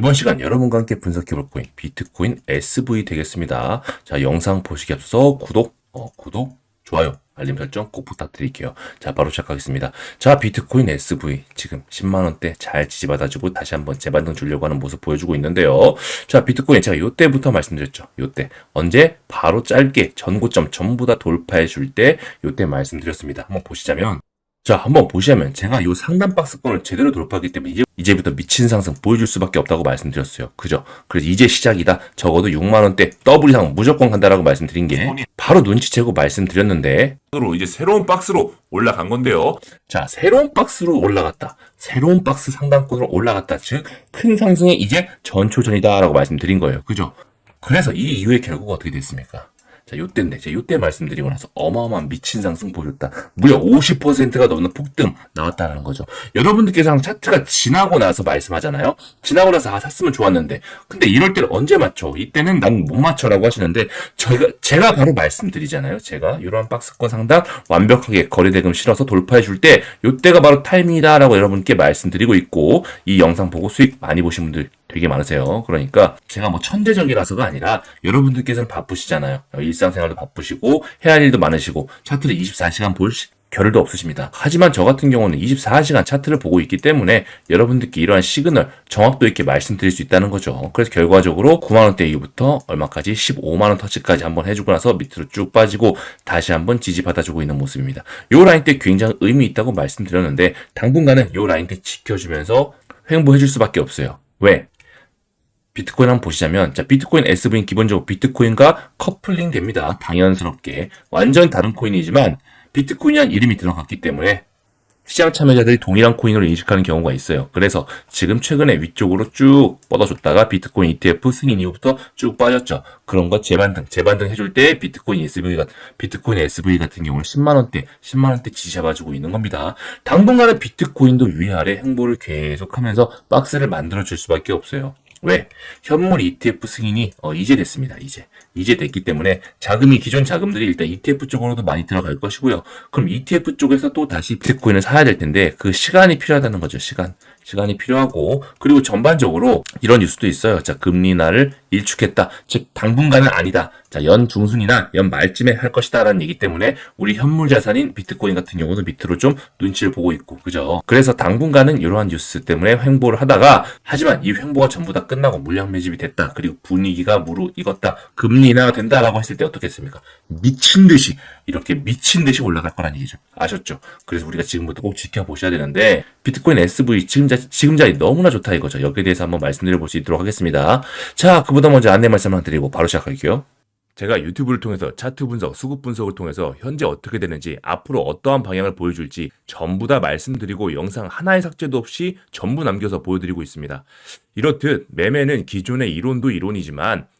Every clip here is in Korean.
이번 시간 여러분과 함께 분석해볼 코인 비트코인 SV 되겠습니다. 자 영상 보시기 앞서서 구독, 어, 구독, 좋아요, 알림 설정 꼭 부탁드릴게요. 자 바로 시작하겠습니다. 자 비트코인 SV 지금 10만 원대 잘 지지받아주고 다시 한번 재반등 주려고 하는 모습 보여주고 있는데요. 자 비트코인 제가 요때부터 말씀드렸죠. 요때 언제 바로 짧게 전고점 전부 다 돌파해 줄 때 요때 말씀드렸습니다. 한번 보시자면 자, 한번 보시면 제가 이 상단 박스권을 제대로 돌파하기 때문에 이제, 이제부터 미친 상승 보여줄 수밖에 없다고 말씀드렸어요. 그죠? 그래서 이제 시작이다. 적어도 6만원대 더블 이상 무조건 간다라고 말씀드린 게 바로 눈치채고 말씀드렸는데 으로 이제 새로운 박스로 올라간 건데요. 자, 새로운 박스로 올라갔다. 새로운 박스 상단권으로 올라갔다. 즉, 큰 상승이 이제 전초전이다라고 말씀드린 거예요. 그죠? 그래서 이 이후에 결과가 어떻게 됐습니까? 자, 요때인데, 제가 요때 말씀드리고 나서 어마어마한 미친 상승 보였다. 무려 50%가 넘는 폭등 나왔다는 거죠. 여러분들께서 항상 차트가 지나고 나서 말씀하잖아요? 지나고 나서 아, 샀으면 좋았는데. 근데 이럴 때를 언제 맞춰? 이때는 난 못 맞춰라고 하시는데, 저희가, 제가 바로 말씀드리잖아요. 제가 이러한 박스권 상당 완벽하게 거래대금 실어서 돌파해 줄 때, 요때가 바로 타이밍이다라고 여러분께 말씀드리고 있고, 이 영상 보고 수익 많이 보신 분들 되게 많으세요. 그러니까 제가 뭐 천재적이라서가 아니라 여러분들께서는 바쁘시잖아요. 일상생활도 바쁘시고 해야 할 일도 많으시고 차트를 24시간 볼 시- 겨를도 없으십니다. 하지만 저 같은 경우는 24시간 차트를 보고 있기 때문에 여러분들께 이러한 시그널 정확도 있게 말씀드릴 수 있다는 거죠. 그래서 결과적으로 9만원대 이후부터 얼마까지 15만원 터치까지 한번 해주고 나서 밑으로 쭉 빠지고 다시 한번 지지받아주고 있는 모습입니다. 요 라인 때 굉장히 의미 있다고 말씀드렸는데 당분간은 요 라인 때 지켜주면서 횡보해줄 수밖에 없어요. 왜? 비트코인 한번 보시자면 자 비트코인 SV는 기본적으로 비트코인과 커플링 됩니다. 당연스럽게 완전 다른 코인이지만 비트코인이란 이름이 들어갔기 때문에 시장 참여자들이 동일한 코인으로 인식하는 경우가 있어요. 그래서 지금 최근에 위쪽으로 쭉 뻗어줬다가 비트코인 ETF 승인 이후부터 쭉 빠졌죠. 그런 거 재반등, 재반등 해줄 때 비트코인 SV가, 비트코인 SV 같은 경우는 10만원대, 10만원대 지지잡아주고 있는 겁니다. 당분간은 비트코인도 위아래 행보를 계속하면서 박스를 만들어줄 수밖에 없어요. 왜? 현물 ETF 승인이 어, 이제 됐습니다. 이제 이제 됐기 때문에 자금이 기존 자금들이 일단 ETF 쪽으로도 많이 들어갈 것이고요. 그럼 ETF 쪽에서 또 다시 비트코인을 사야 될 텐데 그 시간이 필요하다는 거죠. 시간 시간이 필요하고 그리고 전반적으로 이런 뉴스도 있어요. 자 금리 인하를 일축했다. 즉 당분간은 아니다. 자 연 중순이나 연 말쯤에 할 것이다라는 얘기 때문에 우리 현물 자산인 비트코인 같은 경우는 밑으로 좀 눈치를 보고 있고 그죠. 그래서 당분간은 이러한 뉴스 때문에 횡보를 하다가 하지만 이 횡보가 전부 다 끝나고 물량 매집이 됐다. 그리고 분위기가 무르익었다. 금리 인하가 된다라고 했을 때 어떻겠습니까? 미친 듯이 이렇게 미친 듯이 올라갈 거란 얘기죠. 아셨죠? 그래서 우리가 지금부터 꼭 지켜보셔야 되는데 비트코인 SV 지금 자 지금 자리 너무나 좋다 이거죠. 여기에 대해서 한번 말씀드려 볼 수 있도록 하겠습니다. 자, 그보다 먼저 안내 말씀 하나 드리고 바로 시작할게요. 제가 유튜브를 통해서 차트 분석, 수급 분석을 통해서 현재 어떻게 되는지, 앞으로 어떠한 방향을 보여줄지 전부 다 말씀드리고 영상 하나의 삭제도 없이 전부 남겨서 보여드리고 있습니다. 이렇듯 매매는 기존의 이론도 이론이지만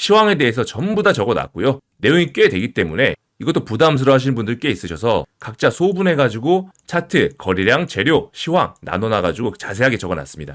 시황에 대해서 전부 다 적어놨고요. 내용이 꽤 되기 때문에 이것도 부담스러워 하시는 분들 꽤 있으셔서 각자 소분해가지고 차트, 거래량, 재료, 시황 나눠놔가지고 자세하게 적어놨습니다.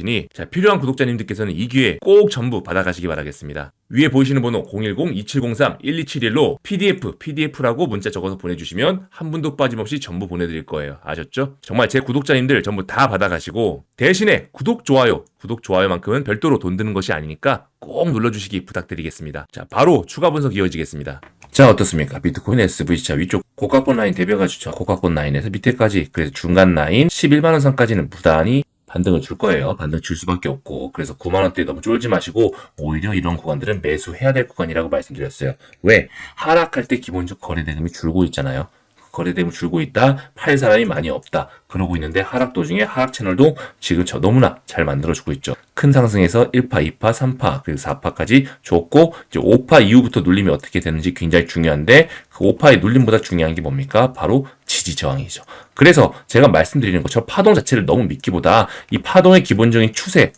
니 자, 필요한 구독자님들께서는 이 기회 꼭 전부 받아가시기 바라겠습니다. 위에 보이시는 번호 010-2703-1271로 PDF, PDF라고 문자 적어서 보내주시면 한 분도 빠짐없이 전부 보내드릴 거예요. 아셨죠? 정말 제 구독자님들 전부 다 받아가시고 대신에 구독, 좋아요, 구독, 좋아요만큼은 별도로 돈 드는 것이 아니니까 꼭 눌러주시기 부탁드리겠습니다. 자, 바로 추가 분석 이어지겠습니다. 자, 어떻습니까? 비트코인 SV 자 위쪽 고가권 라인 대비가 주죠. 고가권 라인에서 밑에까지 그래서 중간 라인 11만 원 선까지는 무단히 반등을 줄 거예요. 반등 줄 수밖에 없고 그래서 9만 원대 너무 쫄지 마시고 오히려 이런 구간들은 매수해야 될 구간이라고 말씀드렸어요. 왜? 하락할 때 기본적 거래 대금이 줄고 있잖아요. 거래대금 줄고 있다. 팔 사람이 많이 없다. 그러고 있는데 하락 도중에 하락 채널도 지금 저 너무나 잘 만들어주고 있죠. 큰 상승에서 1파, 2파, 3파, 그리고 4파까지 줬고 이제 5파 이후부터 눌림이 어떻게 되는지 굉장히 중요한데 그 5파의 눌림보다 중요한 게 뭡니까? 바로 지지 저항이죠. 그래서 제가 말씀드리는 것처럼 파동 자체를 너무 믿기보다 이 파동의 기본적인 추세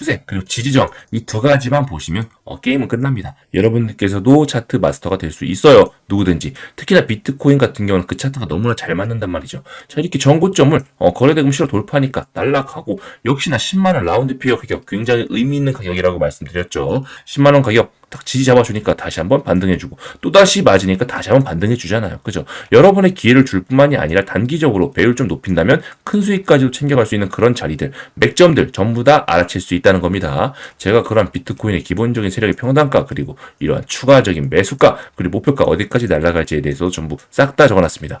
추세 그리고 지지저항 이두 가지만 보시면 어, 게임은 끝납니다. 여러분들께서도 차트 마스터가 될 수 있어요. 누구든지 특히나 비트코인 같은 경우는 그 차트가 너무나 잘 맞는단 말이죠. 자 이렇게 전고점을 어, 거래대금 실어 돌파하니까 날락하고 역시나 10만 원 라운드 피어 가격 굉장히 의미 있는 가격이라고 말씀드렸죠. 10만 원 가격 딱 지지 잡아주니까 다시 한번 반등해주고 또다시 맞으니까 다시 한번 반등해주잖아요. 그죠? 여러분의 기회를 줄 뿐만이 아니라 단기적으로 배율 좀 높인다면 큰 수익까지도 챙겨갈 수 있는 그런 자리들, 맥점들 전부 다 알아챌 수 있다는 겁니다. 제가 그런 비트코인의 기본적인 세력의 평단가 그리고 이러한 추가적인 매수가 그리고 목표가 어디까지 날아갈지에 대해서 전부 싹 다 적어놨습니다.